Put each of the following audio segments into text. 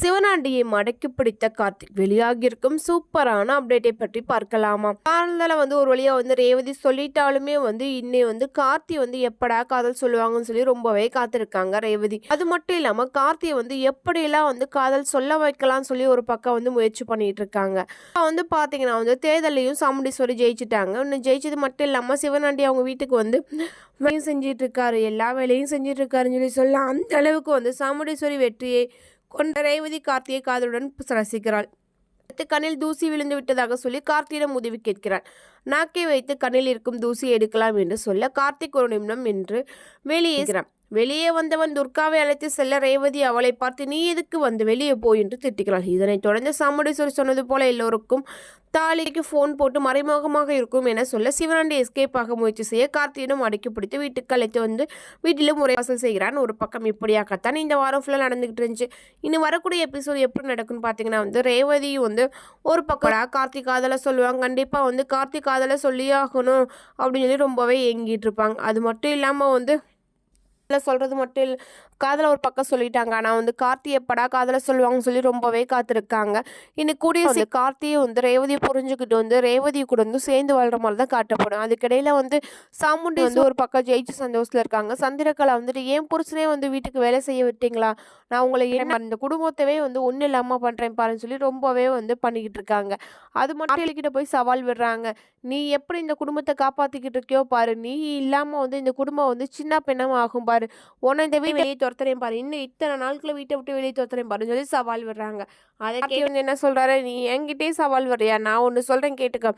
சிவனாண்டியை மடக்கி பிடித்த கார்த்திக் வெளியாகியிருக்கும் சூப்பரான அப்டேட்டை பற்றி பார்க்கலாமா காரணத்தால் வந்து ஒரு வழியாக வந்து ரேவதி சொல்லிட்டாலுமே வந்து இன்னை வந்து கார்த்தி வந்து எப்படா காதல் சொல்லுவாங்கன்னு சொல்லி ரொம்பவே காத்திருக்காங்க ரேவதி. அது மட்டும் இல்லாமல் கார்த்தியை வந்து எப்படியெல்லாம் வந்து காதல் சொல்ல வைக்கலாம்னு சொல்லி ஒரு பக்கம் வந்து முயற்சி பண்ணிட்டு இருக்காங்க. வந்து பார்த்தீங்கன்னா வந்து தேர்தலையும் சாமுண்டீஸ்வரி ஜெயிச்சிட்டாங்க. இன்னும் ஜெயிச்சது மட்டும் இல்லாமல் சிவனாண்டி அவங்க வீட்டுக்கு வந்து வேலையும் செஞ்சிட்டு இருக்காரு. எல்லா வேலையும் செஞ்சிட்டு இருக்காருன்னு சொல்லி சொல்லலாம் அந்த அளவுக்கு வந்து சாமுண்டீஸ்வரி வெற்றியை கொண்ட ரேவதி கார்த்தியை காதலுடன் ரசிக்கிறாள். அடுத்து கண்ணில் தூசி விழுந்து விட்டதாக சொல்லி கார்த்தியிடம் உதவி கேட்கிறாள். நாக்கை வைத்து கண்ணில் இருக்கும் தூசி எடுக்கலாம் என்று சொல்ல கார்த்திக் ஒரு நிமிடம் என்று வெளியேறான் வெளியே வந்தவன் துர்காவை அழைத்து செல்ல ரேவதி அவளை பார்த்து நீ எதுக்கு வந்து வெளியே போய் என்று திட்டுகிறாள். இதனைத் தொடர்ந்து சாமுண்டீஸ்வரி சொன்னது போல எல்லோருக்கும் தாலிக்கு ஃபோன் போட்டு மறைமுகமாக இருக்கும் என சொல்ல சிவனாண்டி எஸ்கேப் ஆக முயற்சி செய்ய கார்த்தியிடம் அடக்கி பிடித்து வீட்டுக்கு அழைத்து வந்து வீட்டிலும் முறைவாசல் செய்கிறான். ஒரு பக்கம் இப்படியாகத்தான் இந்த வாரம் ஃபுல்லாக நடந்துகிட்டு இருந்துச்சு. இன்னும் வரக்கூடிய எபிசோட் எப்படி நடக்கும்னு பார்த்தீங்கன்னா வந்து ரேவதி வந்து ஒரு பக்கம் கார்த்திக் காதலை சொல்லுவாங்க கண்டிப்பாக வந்து கார்த்திக் காதலை சொல்லியே ஆகணும் அப்படின்னு சொல்லி ரொம்பவே ஏங்கிட்டு இருப்பாங்க. அது மட்டும் இல்லாமல் வந்து சொல்கிறது மட்டும் இல்லை காதலை ஒரு பக்கம் சொல்லிட்டாங்க. ஆனால் வந்து கார்த்தி எப்படா காதலை சொல்லுவாங்கன்னு சொல்லி ரொம்பவே காத்திருக்காங்க. இன்னும் கூடிய வந்து கார்த்தியை வந்து ரேவதியை புரிஞ்சுக்கிட்டு வந்து ரேவதி கூட வந்து சேர்ந்து வாழ்ற மாதிரி தான் காட்டப்படும். அதுக்கிடையில வந்து சாமுண்டி வந்து ஒரு பக்கம் ஜெயிச்சு சந்தோஷத்தில் இருக்காங்க. சந்திரகலா வந்துட்டு ஏன் புருஷனே வந்து வீட்டுக்கு வேலை செய்ய விட்டீங்களா? நான் உங்களை ஏன் இந்த குடும்பத்தவே வந்து ஒன்றும் இல்லாமல் பண்ணுறேன் பாருன்னு சொல்லி ரொம்பவே வந்து பண்ணிக்கிட்டு இருக்காங்க. அது மட்டும் கிட்ட போய் சவால் விடுறாங்க. நீ எப்படி இந்த குடும்பத்தை காப்பாற்றிக்கிட்டு இருக்கியோ பாரு. நீ இல்லாமல் வந்து இந்த குடும்பம் வந்து சின்ன பெண்ணமாக ஆகும் பாரு. உன்னை இந்த வீட்டை வெளியே துரத்துறேன் பாரு. இன்னும் இத்தனை நாட்களை வீட்டை விட்டு வெளியே துரத்துறேன் பாருன்னு சொல்லி சவால் விடுறாங்க. அதை கேட்டு வந்து என்ன சொல்கிறாரு நீ என்கிட்டயே சவால் வர்றியா நான் ஒன்று சொல்கிறேன் கேட்டுக்க.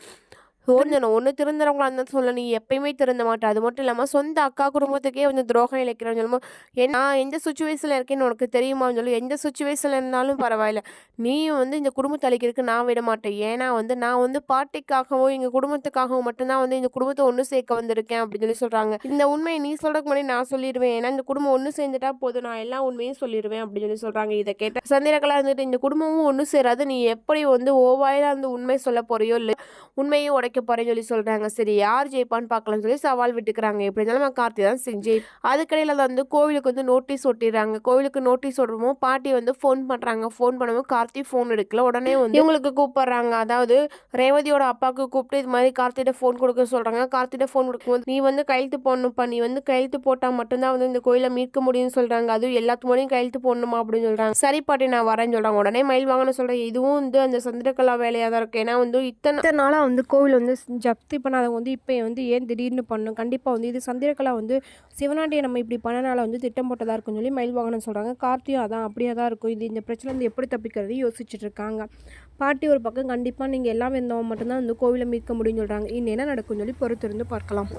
திருந்தணும் ஒன்று திருந்துறவங்களா இருந்தால் சொல்ல நீ எப்பயுமே திருந்த மாட்டேன் அது மட்டும் இல்லாமல் சொந்த அக்கா குடும்பத்துக்கே வந்து துரோகம் இழைக்கிறேன்னு சொல்லும்போது ஏன் நான் எந்த சுச்சுவேஷனில் இருக்கேன்னு உனக்கு தெரியுமான்னு சொல்லி எந்த சுச்சுவேஷனில் இருந்தாலும் பரவாயில்ல. நீயும் வந்து இந்த குடும்பத்தை அழிக்கிறதுக்கு நான் விட மாட்டேன். ஏன்னா வந்து நான் வந்து பாட்டிக்காகவும் எங்கள் குடும்பத்துக்காகவும் மட்டும்தான் வந்து இந்த குடும்பத்தை ஒன்று சேர்க்க வந்திருக்கேன் அப்படின்னு சொல்லி சொல்கிறாங்க இந்த உண்மையை நீ சொல்கிறதுக்கு முன்னாடி நான் சொல்லிடுவேன். ஏன்னா இந்த குடும்பம் ஒன்று சேர்ந்துட்டா போதும். நான் எல்லா உண்மையும் சொல்லிடுவேன் அப்படின்னு சொல்லி சொல்கிறாங்க இதை கேட்ட சந்திரகலா இருந்துட்டு இந்த குடும்பமும் ஒன்று சேராது. நீ எப்படி வந்து ஓவாயிலாக அந்த உண்மை சொல்ல போறியோ இல்லை உண்மையும் உடைக்க போறேன்னு சொல்லி சொல்றாங்க. சரி யார் ஜெயிப்பான்னு பார்க்கலாம்னு சொல்லி சவால் விட்டுக்கிறாங்க. எப்படி இருந்தாலும் கார்த்தி தான் செஞ்சு அதுக்கடையில் வந்து கோவிலுக்கு வந்து நோட்டீஸ் ஒட்டிடுறாங்க. கோவிலுக்கு நோட்டீஸ் ஒட்டுறமோ பாட்டி வந்து ஃபோன் பண்ணுறாங்க ஃபோன் பண்ணும்போது கார்த்தி ஃபோன் எடுக்கல. உடனே வந்து இவங்களுக்கு கூப்பிடுறாங்க. அதாவது ரேவதியோட அப்பாவுக்கு கூப்பிட்டு இது மாதிரி கார்த்திகிட்ட ஃபோன் கொடுக்க சொல்கிறாங்க கார்த்திகிட்ட ஃபோன் கொடுக்கும்போது நீ வந்து கையெழுத்து போடணும்ப்பா. நீ வந்து கையெழுத்து போட்டால் மட்டும்தான் வந்து இந்த கோயிலை மீட்க முடியும்னு சொல்கிறாங்க அதுவும் எல்லாத்து மூலையும் கையெழுத்து போடணுமா? அப்படின்னு சொல்கிறாங்க சரி பாட்டி நான் வரேன்னு சொல்கிறாங்க உடனே மயில் வாங்கன்னு சொல்கிறேன் இதுவும் வந்து அந்த சந்திரகலா வேலையாக தான் இருக்குது ஏன்னா வந்து இத்தனை இத்தனை நாளாக வந்து கோவில் வந்து ஜப்தி பண்ணாதவங்க வந்து இப்போ வந்து ஏன் திடீர்னு பண்ணணும் கண்டிப்பாக வந்து இது சந்திரகலா வந்து சிவனாண்டியை நம்ம இப்படி பண்ணனால வந்து திட்டம் போட்டதாக இருக்குன்னு சொல்லி மயில் வாகனம் சொல்கிறாங்க கார்த்தியும் அதான் அப்படியே தான் இருக்கும். இது இந்த பிரச்சனை வந்து எப்படி தப்பிக்கிறது யோசிச்சுட்டு இருக்காங்க. பாட்டி ஒரு பக்கம் கண்டிப்பாக நீங்கள் எல்லாம் இருந்தவங்க மட்டும்தான் வந்து கோவிலை மீட்க முடியும்னு சொல்கிறாங்க இன்னும் என்ன நடக்கும்னு சொல்லி பொறுத்திருந்து பார்க்கலாம்.